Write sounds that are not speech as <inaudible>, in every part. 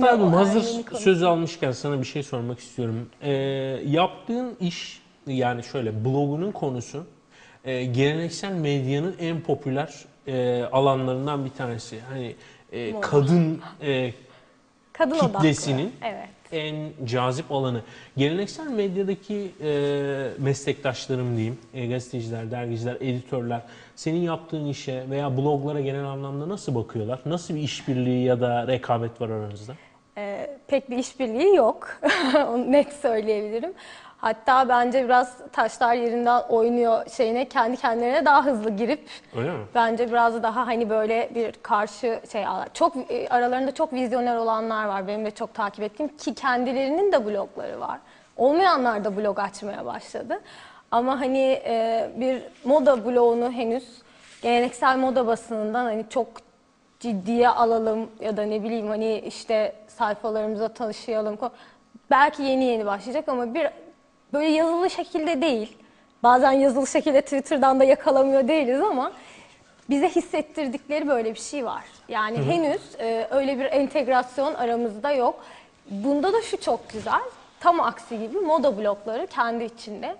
O hazır söz almışken sana bir şey sormak istiyorum. Ee, yaptığın iş yani şöyle blogunun konusu e, geleneksel medyanın en popüler e, alanlarından bir tanesi. Hani e, kadın e, Kadın kitlesinin odaklı. Evet. En cazip alanı. Geleneksel medyadaki e, meslektaşlarım diyeyim, e, gazeteciler, dergiciler, editörler senin yaptığın işe veya bloglara genel anlamda nasıl bakıyorlar? Nasıl bir işbirliği ya da rekabet var aranızda? Ee, pek bir işbirliği yok. <laughs> Net söyleyebilirim. Hatta bence biraz taşlar yerinden oynuyor şeyine kendi kendilerine daha hızlı girip Öyle mi? bence biraz daha hani böyle bir karşı şey çok e, aralarında çok vizyoner olanlar var benim de çok takip ettiğim ki kendilerinin de blogları var. Olmayanlar da blog açmaya başladı. Ama hani e, bir moda bloğunu henüz geleneksel moda basınından hani çok ciddiye alalım ya da ne bileyim hani işte sayfalarımıza tanışıyalım. Belki yeni yeni başlayacak ama bir böyle yazılı şekilde değil. Bazen yazılı şekilde Twitter'dan da yakalamıyor değiliz ama bize hissettirdikleri böyle bir şey var. Yani henüz e, öyle bir entegrasyon aramızda yok. Bunda da şu çok güzel. Tam aksi gibi moda blokları kendi içinde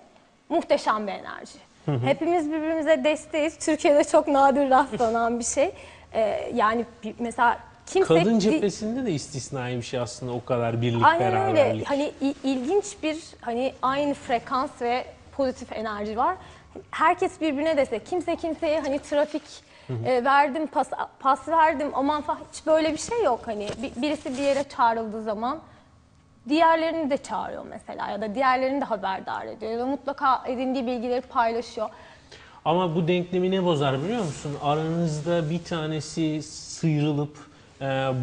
muhteşem bir enerji. Hepimiz birbirimize desteğiz. Türkiye'de çok nadir rastlanan bir şey. E, yani bir- mesela kimse... Kadın cephesinde de istisnai bir şey aslında o kadar birlik Aynen öyle. beraberlik. Hani i- ilginç bir hani aynı frekans ve pozitif enerji var. Herkes birbirine destek. Kimse kimseye hani trafik e, verdim, pas, pas verdim aman falan hiç böyle bir şey yok. Hani bir- birisi bir yere çağrıldığı zaman diğerlerini de çağırıyor mesela ya da diğerlerini de haberdar ediyor ya da mutlaka edindiği bilgileri paylaşıyor. Ama bu denklemi ne bozar biliyor musun? Aranızda bir tanesi sıyrılıp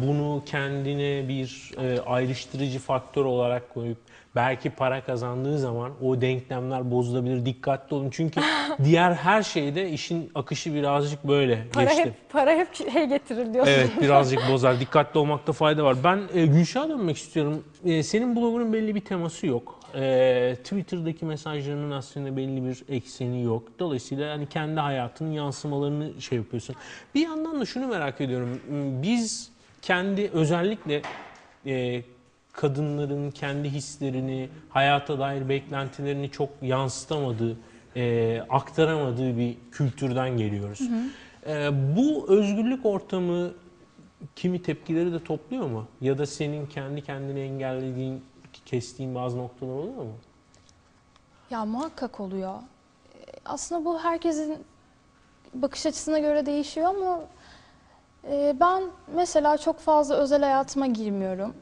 bunu kendine bir e, ayrıştırıcı faktör olarak koyup belki para kazandığı zaman o denklemler bozulabilir. Dikkatli olun. Çünkü <laughs> diğer her şeyde işin akışı birazcık böyle Para geçti. hep para hep şey getirir diyorsun. Evet <laughs> birazcık bozar. Dikkatli olmakta fayda var. Ben e, Gülşah'a dönmek istiyorum. E, senin blogunun belli bir teması yok. E, Twitter'daki mesajlarının aslında belli bir ekseni yok. Dolayısıyla hani kendi hayatının yansımalarını şey yapıyorsun. Bir yandan da şunu merak ediyorum. Biz kendi özellikle e, kadınların kendi hislerini, hayata dair beklentilerini çok yansıtamadığı, e, aktaramadığı bir kültürden geliyoruz. E, bu özgürlük ortamı kimi tepkileri de topluyor mu? Ya da senin kendi kendini engellediğin, kestiğin bazı noktalar oluyor mu? Ya muhakkak oluyor. Ee, Aslında bu herkesin bakış açısına göre değişiyor ama e, ben mesela çok fazla özel hayatıma girmiyorum.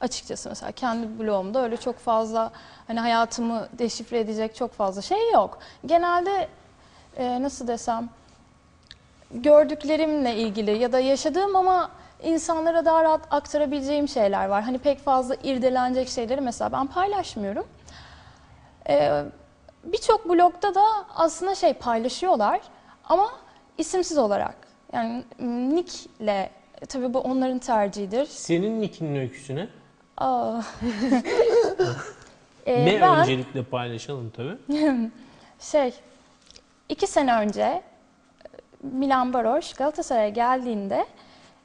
Açıkçası mesela kendi blogumda öyle çok fazla hani hayatımı deşifre edecek çok fazla şey yok. Genelde e, nasıl desem gördüklerimle ilgili ya da yaşadığım ama insanlara daha rahat aktarabileceğim şeyler var. Hani pek fazla irdelenecek şeyleri mesela ben paylaşmıyorum. Ee, Birçok blogda da aslında şey paylaşıyorlar ama isimsiz olarak. Yani nickle tabii bu onların tercihidir. Senin nickinin öyküsü ne? Aa. <laughs> Ee, ne ben öncelikle paylaşalım tabii. <laughs> şey iki sene önce Milan Baroş Galatasaray'a geldiğinde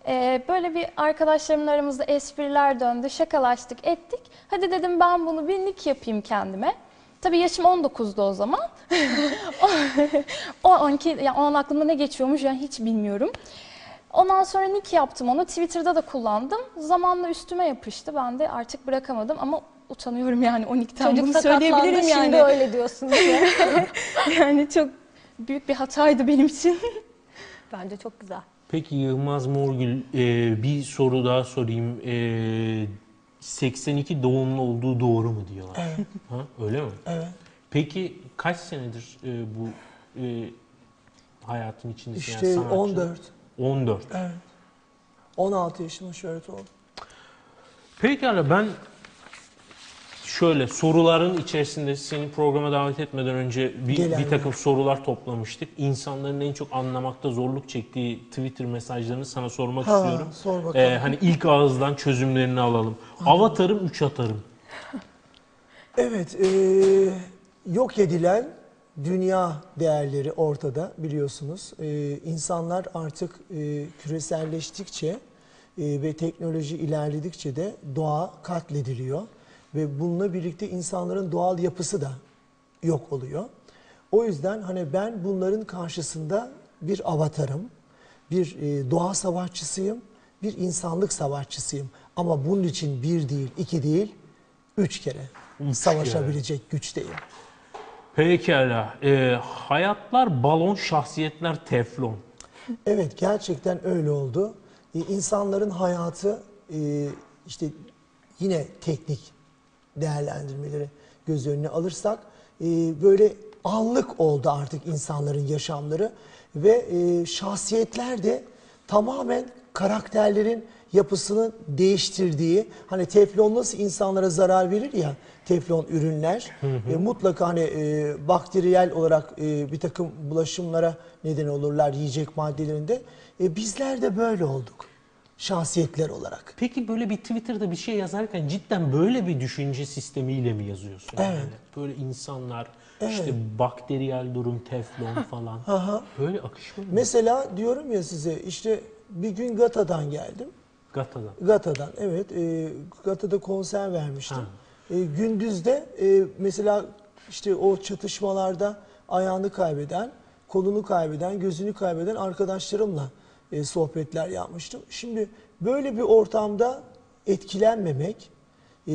e, böyle bir arkadaşlarımla aramızda espriler döndü, şakalaştık, ettik. Hadi dedim ben bunu bir nick yapayım kendime. Tabii yaşım 19'du o zaman. <laughs> o 12, yani o an aklımda ne geçiyormuş yani hiç bilmiyorum. Ondan sonra nick yaptım onu. Twitter'da da kullandım. Zamanla üstüme yapıştı. Ben de artık bırakamadım ama utanıyorum yani o nickten Çocuk bunu söyleyebilirim yani. şimdi öyle diyorsun diye. <laughs> Yani çok büyük bir hataydı benim için. Bence çok güzel. Peki Yılmaz Morgül e, bir soru daha sorayım. E, 82 doğumlu olduğu doğru mu diyorlar? Evet. Ha, öyle mi? Evet. Peki kaç senedir e, bu e, hayatın içindesin? İşte yani sanatçı? 14. 14. Evet. 16 yaşında şöhret oldum. Pekala ben şöyle soruların içerisinde seni programa davet etmeden önce bir, Gelen bir takım sorular toplamıştık. İnsanların en çok anlamakta zorluk çektiği Twitter mesajlarını sana sormak Ha, istiyorum. sor bakalım. Ee, hani ilk ağızdan çözümlerini alalım. Avatarım 3 atarım. <laughs> Evet, eee, yok edilen dünya değerleri ortada biliyorsunuz. Eee insanlar artık eee, küreselleştikçe E, ve teknoloji ilerledikçe de doğa katlediliyor ve bununla birlikte insanların doğal yapısı da yok oluyor. O yüzden hani ben bunların karşısında bir avatarım, bir e, doğa savaşçısıyım, bir insanlık savaşçısıyım. Ama bunun için bir değil, iki değil, üç kere savaşabilecek güçteyim. Pekala. Ee, hayatlar balon, şahsiyetler teflon. Evet gerçekten öyle oldu. Ee, İnsanların hayatı e, işte yine teknik değerlendirmeleri göz önüne alırsak e, böyle anlık oldu artık insanların yaşamları ve e, şahsiyetler de tamamen karakterlerin yapısını değiştirdiği hani teflon nasıl insanlara zarar verir ya teflon ürünler e, mutlaka hani e, bakteriyel olarak e, bir takım bulaşımlara neden olurlar yiyecek maddelerinde. E, bizler de böyle olduk şahsiyetler olarak. Peki böyle bir Twitter'da bir şey yazarken cidden böyle bir düşünce sistemiyle mi yazıyorsun? Evet. Yani böyle insanlar, işte bakteriyel durum, teflon falan. Böyle akışıyor mu? Mesela diyorum ya size işte bir gün Gata'dan geldim. Gata'dan. Gata'dan evet e, Gata'da konser vermiştim. E, gündüzde e, mesela işte o çatışmalarda ayağını kaybeden, kolunu kaybeden, gözünü kaybeden arkadaşlarımla e, sohbetler yapmıştım. Şimdi böyle bir ortamda etkilenmemek, e,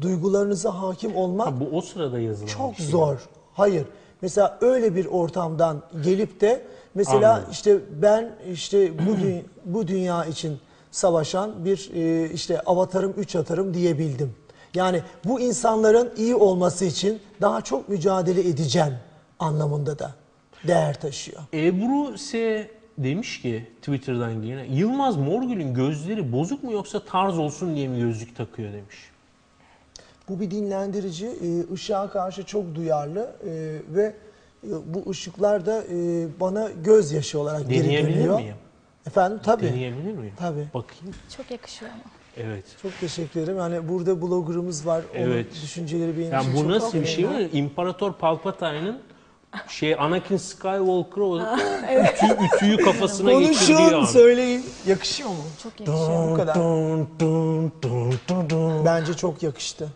duygularınıza hakim olmak Ha, bu o sırada yazılan çok şey. zor. Hayır. Mesela öyle bir ortamdan gelip de mesela Anladım. işte ben işte bu dü- bu dünya için savaşan bir e, işte avatarım üç atarım diyebildim. Yani bu insanların iyi olması için daha çok mücadele edeceğim anlamında da değer taşıyor. Ebru S demiş ki Twitter'dan yine Yılmaz Morgül'ün gözleri bozuk mu yoksa tarz olsun diye mi gözlük takıyor demiş. Bu bir dinlendirici, e, ışığa karşı çok duyarlı e, ve e, bu ışıklar da e, bana gözyaşı olarak geri Deneyebilir dönüyor. miyim? Efendim tabii. Deneyebilir miyim? Tabii. Bakayım. Çok yakışıyor ama. Evet. Çok teşekkür ederim. Yani burada bloggerımız var. Onun Evet. düşünceleri benim Yani için bu çok nasıl bir şey var? İmparator Palpatine'ın şey Anakin Skywalker o <laughs> ütü, ütüyü kafasına geçirdiği Konuşun, an. söyleyin. Yakışıyor mu? Çok yakışıyor. Bu kadar. Dun, dun, dun, dun, dun. Bence çok yakıştı.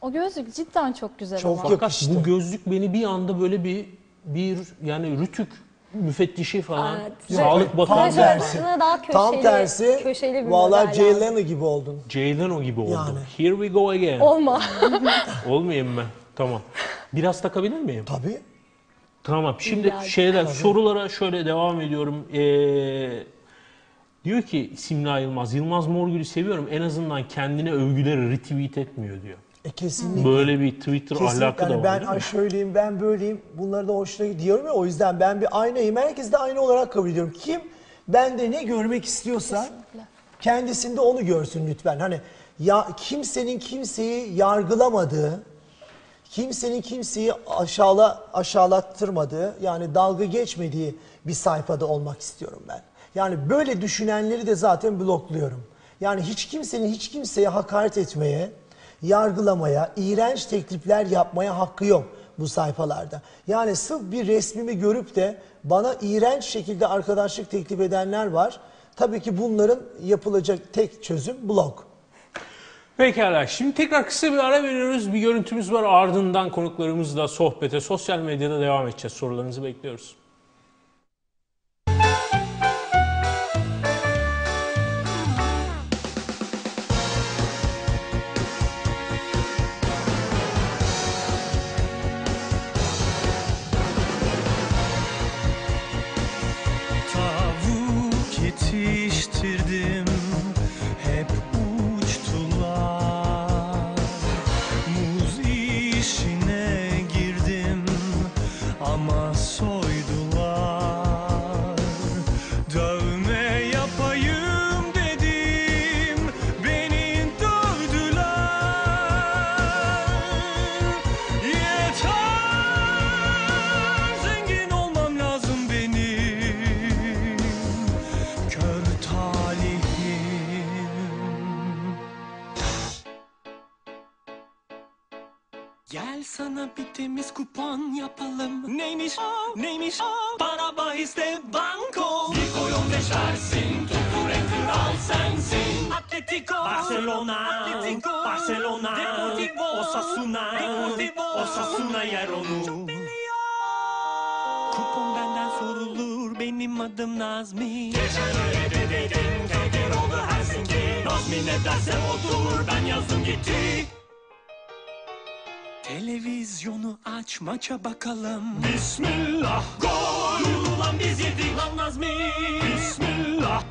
O gözlük cidden çok güzel Çok ama. Fakat yakıştı. bu gözlük beni bir anda böyle bir bir yani rütük müfettişi falan, Evet. Sağlık Tam Bakanı, tersi. Aslında daha köşeli, Tam tersi. köşeli bir Vallahi model Jay lazım. Leno gibi oldun. Jay Leno gibi oldu. Yani. Here we go again. Olma. Olmayayım mı? Tamam. Biraz takabilir miyim? Tabii. Tamam. Şimdi İlla şeyler sorulara şöyle devam ediyorum. Ee, diyor ki Simla Yılmaz, Yılmaz Morgül'ü seviyorum. En azından kendine övgüleri retweet etmiyor diyor. E kesinlikle. Böyle bir Twitter Kesinlikle. ahlakı da Yani var. ben değil mi? ay şöyleyim, ben böyleyim. Bunları da hoşuna gidiyorum ya. O yüzden ben bir aynayım. Herkes de aynı olarak kabul ediyorum. Kim bende ne görmek istiyorsa Kesinlikle. kendisinde onu görsün lütfen. Hani ya kimsenin kimseyi yargılamadığı, kimsenin kimseyi aşağıla aşağılattırmadığı, yani dalga geçmediği bir sayfada olmak istiyorum ben. Yani böyle düşünenleri de zaten blokluyorum. Yani hiç kimsenin hiç kimseye hakaret etmeye, yargılamaya, iğrenç teklifler yapmaya hakkı yok bu sayfalarda. Yani sırf bir resmimi görüp de bana iğrenç şekilde arkadaşlık teklif edenler var. Tabii ki bunların yapılacak tek çözüm blok. Pekala. Şimdi tekrar kısa bir ara veriyoruz. Bir görüntümüz var. Ardından konuklarımızla sohbete, sosyal medyada devam edeceğiz. Sorularınızı bekliyoruz. Tavuk yetiştirdim sana bir temiz kupon yapalım. Neymiş o, neymiş? O Para bahiste banko. Bir koyun beşersin Tuttur en kral sensin. Atletico Barcelona Atletico Barcelona Deportivo Osasuna Deportivo. Osasuna yer onu. Kupon benden sorulur benim adım Nazmi. Geçen öyle dedeydim tehdit oldu Helsinki Nazmi ne dersem odur ben yazdım gitti Televizyonu aç maça bakalım. Bismillah. Gol ulan biz yedik lan Nazmi. Bismillah.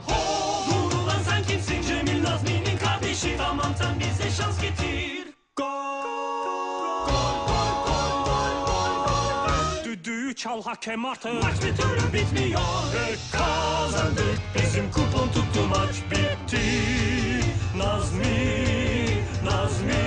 Dur ulan sen kimsin Cemil Nazmi'nin kardeşi. Tamam sen bize şans getir. Gol. Düdüğü çal hakem artık. Maç bir türlü bitmiyor. Ve kazandık. Bizim kupon tuttu maç bitti. Nazmi, Nazmi.